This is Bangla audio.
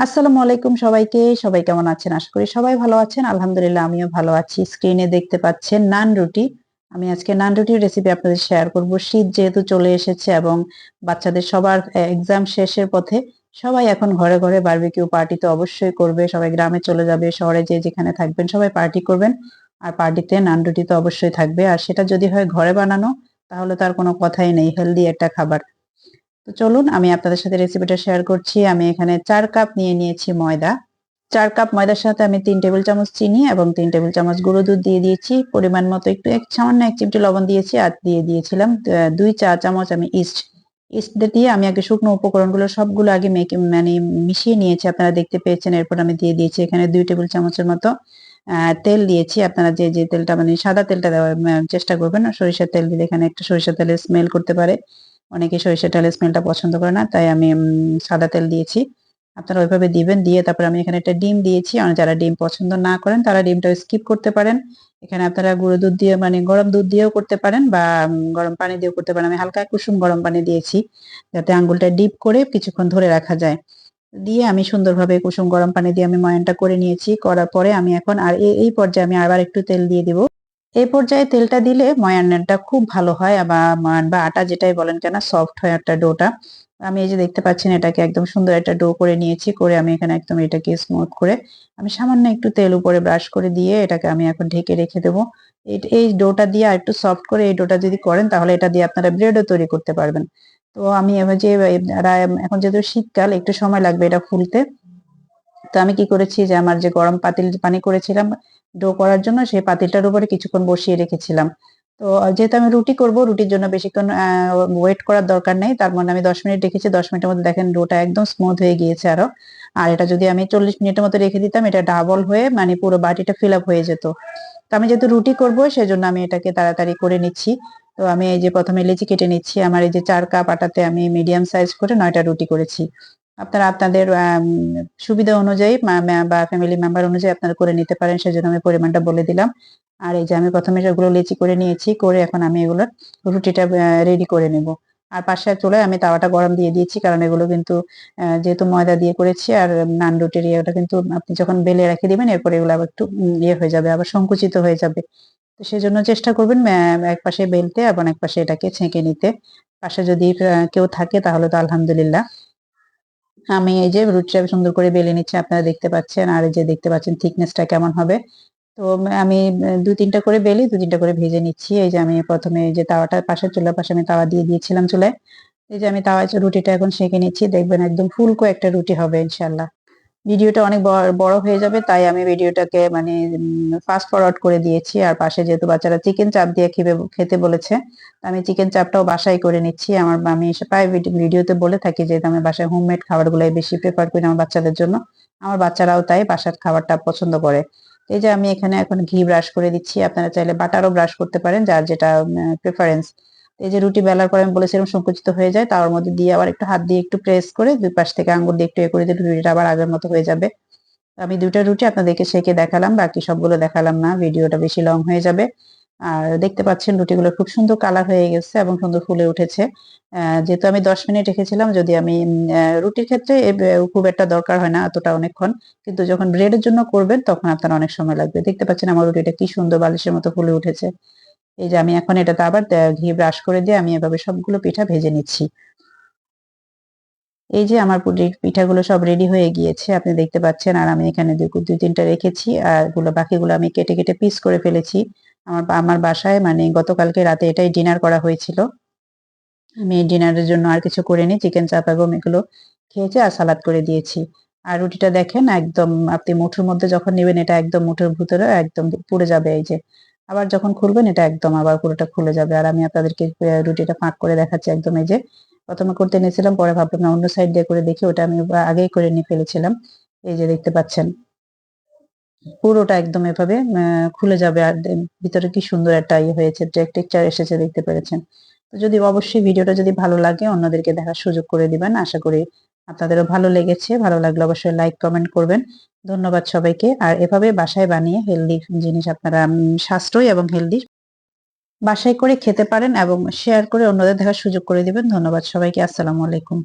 আসসালামু আলাইকুম সবাইকে। সবাই কেমন আছেন? আশা করি সবাই ভালো আছেন। আলহামদুলিল্লাহ, আমিও ভালো আছি। স্ক্রিনে দেখতে পাচ্ছেন নান রুটি। আমি আজকে নান রুটির রেসিপি আপনাদের শেয়ার করব। শীত যেহেতু চলে এসেছে এবং বাচ্চাদের সবার এক্সাম শেষের পথে সবাই এখন ঘরে ঘরে বারবিকিউ পার্টি তো অবশ্যই করবে। সবাই গ্রামে চলে যাবে, শহরে যে যেখানে থাকবেন সবাই পার্টি করবেন। আর পার্টিতে নান রুটি তো অবশ্যই থাকবে। আর সেটা যদি হয় ঘরে বানানো, তাহলে তার কোনো কথাই নেই। হেলদি একটা খাবার। তো চলুন, আমি আপনাদের সাথে রেসিপিটা শেয়ার করছি। আমি এখানে চার কাপ নিয়ে নিয়েছি ময়দা। চার কাপ ময়দার সাথে আমি তিন টেবিল চামচ চিনি এবং তিন টেবিল চামচ গুঁড়ো দুধ দিয়ে দিয়েছি। পরিমাণ মতো একটু এক, সামান্য এক চিমটি লবণ দিয়েছি আর দিয়ে দিয়েছিলাম দুই চা চামচ আমি ইস্ট ইস্ট দিয়ে আমি আগে শুকনো উপকরণগুলো সবগুলো আগে মেখে মানে মিশিয়ে নিয়েছি, আপনারা দেখতে পেয়েছেন। এরপর আমি দিয়ে দিয়েছি এখানে দুই টেবিল চামচের মতো তেল দিয়েছি। আপনারা যে যে তেলটা মানে সাদা তেলটা দেওয়ার চেষ্টা করবেন, সরিষার তেল দিলে এখানে একটা সরিষার তেলের স্মেল করতে পারে। অনেকে সরিষা তেলের স্মেলটা পছন্দ করে না, তাই আমি সাদা তেল দিয়েছি। আপনারা ওইভাবে দিবেন, দিয়ে তারপর আমি এখানে একটা ডিম দিয়েছি। যারা ডিম পছন্দ না করেন, তারা ডিমটা স্কিপ করতে পারেন। এখানে আপনারা গুঁড়ো দুধ দিয়ে মানে গরম দুধ দিয়েও করতে পারেন বা গরম পানি দিয়েও করতে পারেন। আমি হালকা কুসুম গরম পানি দিয়েছি, যাতে আঙ্গুলটা ডিপ করে কিছুক্ষণ ধরে রাখা যায়। দিয়ে আমি সুন্দরভাবে কুসুম গরম পানি দিয়ে আমি ময়নটা করে নিয়েছি। করার পরে আমি এখন আর এই পর্যায়ে আমি আবার একটু তেল দিয়ে দিব। এই পর্যায়ে তেলটা দিলে ময়ানটা খুব ভালো হয়, বা ময়ান বা আটা যেটাই বলেন কেন সফট হয় একটা ডোটা। আমি এই যে দেখতে পাচ্ছেন, এটাকে একদম সুন্দর একটা ডো করে নিয়েছি, করে আমি এখানে একদম এটাকে স্মুথ করে আমি সামান্য একটু তেল উপরে ব্রাশ করে দিয়ে এটাকে আমি এখন ঢেকে রেখে দেবো। এই ডোটা দিয়ে একটু সফট করে এই ডোটা যদি করেন, তাহলে এটা দিয়ে আপনারা ব্রেডও তৈরি করতে পারবেন। তো আমি এবার যে এখন যেহেতু শীতকাল, একটু সময় লাগবে এটা ফুলতে। তো আমি কি করেছি যে আমার যে গরম পাতিল পানি করেছিলাম ডো করার জন্য, সেই পাতিলটার উপরে কিছুক্ষণ বসিয়ে রেখেছিলাম। তো যেহেতু আমি রুটি করব, রুটির জন্য বেশিক্ষণ ওয়েট করার দরকার নেই। তার মানে আমি দশ মিনিট রেখেছি, দশ মিনিটের মধ্যে দেখেন ডোটা একদম স্মুথ হয়ে গিয়েছে আরও। আর এটা যদি আমি চল্লিশ মিনিটের মতো রেখে দিতাম, এটা ডাবল হয়ে মানে পুরো বাটিটা ফিল আপ হয়ে যেত। তো আমি যেহেতু রুটি করব, সেজন্য আমি এটাকে তাড়াতাড়ি করে নিচ্ছি। তো আমি এই যে প্রথমে লেচি কেটে নিচ্ছি। আমার এই যে চার কাপ আটাতে আমি মিডিয়াম সাইজ করে নয়টা রুটি করেছি। আপনারা আপনাদের সুবিধা অনুযায়ী বা ফ্যামিলি মেম্বার অনুযায়ী আপনারা করে নিতে পারেন, সেজন্য আমি পরিমাণটা বলে দিলাম। আর এই যে আমি প্রথমে সেগুলো লেচি করে নিয়েছি, করে এখন আমি এগুলো রুটিটা রেডি করে নেব। আর পাশে চলে আমি তাওয়াটা গরম দিয়ে দিয়েছি, কারণ এগুলো কিন্তু যেহেতু ময়দা দিয়ে করেছি আর নান রুটির ইয়েটা কিন্তু আপনি যখন বেলে রেখে দিবেন, এরপর এগুলো আবার একটু ইয়ে হয়ে যাবে, আবার সংকুচিত হয়ে যাবে। তো সেজন্য চেষ্টা করবেন এক পাশে বেলতে এবং এক পাশে এটাকে ছেঁকে নিতে। পাশে যদি কেউ থাকে তাহলে তো আলহামদুলিল্লাহ। আমি এই যে রুটিটা সুন্দর করে বেলে নিচ্ছি, আপনারা দেখতে পাচ্ছেন। আর এই যে দেখতে পাচ্ছেন থিকনেসটা কেমন হবে। তো আমি দু তিনটা করে বেলি, দু তিনটা করে ভেজে নিচ্ছি। এই যে আমি প্রথমে এই যে তাওয়াটা পাশে চুলার পাশে আমি তাওয়া দিয়ে দিয়েছিলাম চুলায়। এই যে আমি তাওয়া রুটিটা এখন সেঁকে নিচ্ছি। দেখবেন একদম ফুলকো একটা রুটি হবে ইনশাল্লাহ ভিডিওটা অনেক বড় হয়ে যাবে, তাই আমি ভিডিওটাকে মানে ফাস্ট ফরওয়ার্ড করে দিয়েছি। আর পাশে যেহেতু বাচ্চারা চিকেন চাপ দিয়ে খেবে, খেতে বলেছে আমি চিকেন চাপটাও বাসায় করে নিচ্ছি। আমার, আমি প্রায় ভিডিওতে বলে থাকি যে, আমি বাসায় হোমমেড খাবারগুলোই বেশি প্রেফার করি আমার বাচ্চাদের জন্য। আমার বাচ্চারাও তাই বাসার খাবারটা পছন্দ করে। এই যে আমি এখানে এখন ঘি ব্রাশ করে দিচ্ছি। আপনারা চাইলে বাটারও ব্রাশ করতে পারেন, যার যেটা প্রেফারেন্স এই যে রুটি বেলার পরে আমি বলেছিলাম সংকুচিত হয়ে যায়, তার মধ্যে দিয়ে আবার একটু হাত দিয়ে একটু প্রেস করে দুই পাশ থেকে আঙ্গুল দিয়ে একটু এ করে দিলে রুটিটা আবার আগের মতো হয়ে যাবে। আমি দুইটা রুটি আপনাদেরকে সেকে দেখালাম, বাকি সবগুলো দেখালাম না, ভিডিওটা বেশি লং হয়ে যাবে। আর দেখতে পাচ্ছেন রুটিগুলো খুব সুন্দর কালার হয়ে গেছে এবং সুন্দর ফুলে উঠেছে। যেহেতু আমি দশ মিনিট রেখেছিলাম, যদি আমি রুটির ক্ষেত্রে খুব একটা দরকার হয় না এতটা অনেকক্ষণ। কিন্তু যখন ব্রেডের জন্য করবেন, তখন আপনার অনেক সময় লাগবে। দেখতে পাচ্ছেন আমার রুটিটা কি সুন্দর বালিশের মতো ফুলে উঠেছে। এই যে আমি এখন এটাতে আবার ঘি ব্রাশ করে দিয়ে আমি এভাবে সবগুলো পিঠা ভেজে নিচ্ছি। এই যে আমার পিঠাগুলো সব রেডি হয়ে গিয়েছে, আপনি দেখতে পাচ্ছেন, আর আমি এখানে দুই তিনটা রেখেছি, আরগুলো বাকিগুলো আমি কেটে কেটে পিস করে ফেলেছি। আমার আমার বাসায় মানে গতকালকে রাতে এটাই ডিনার করা হয়েছিল। আমি ডিনারের জন্য আর কিছু করিনি চিকেন চাপ এবং এগুলো খেয়েছি আর সালাদ করে দিয়েছি। আর রুটিটা দেখেন, একদম আপনি মুঠোর মধ্যে যখন নেবেন, এটা একদম মুঠোর ভিতরে একদম পুড়ে যাবে এই যে। আবার যখন খুলবেন, এটা একদম আবার পুরোটা খুলে যাবে। আর আমি আপনাদেরকে রুটিটা ফাঁক করে দেখাচ্ছি একদম এই যে, প্রথমে করতে নিয়েছিলাম পরে ভাবলাম না, অন্য সাইড দিয়ে করে দেখি, ওটা আমি আগেই করে নিয়ে ফেলেছিলাম। এই যে দেখতে পাচ্ছেন, পুরোটা একদম এভাবে খুলে যাবে। আর ভিতরে কি সুন্দর একটা ইয়ে হয়েছে টেক্সচার এসেছে, দেখতে পেরেছেন। তো যদি অবশ্যই ভিডিওটা যদি ভালো লাগে, অন্যদেরকে দেখার সুযোগ করে দিবেন। আশা করি আপনাদেরও ভালো লেগেছে, ভালো লাগলে অবশ্যই লাইক কমেন্ট করবেন। ধন্যবাদ সবাইকে। আর এভাবে বাসায় বানিয়ে হেলদি জিনিস আপনারা সাশ্রয়ী এবং হেলদি বাসায় করে খেতে পারেন এবং শেয়ার করে অন্যদের দেখার সুযোগ করে দিবেন। ধন্যবাদ সবাইকে। আসসালামু আলাইকুম।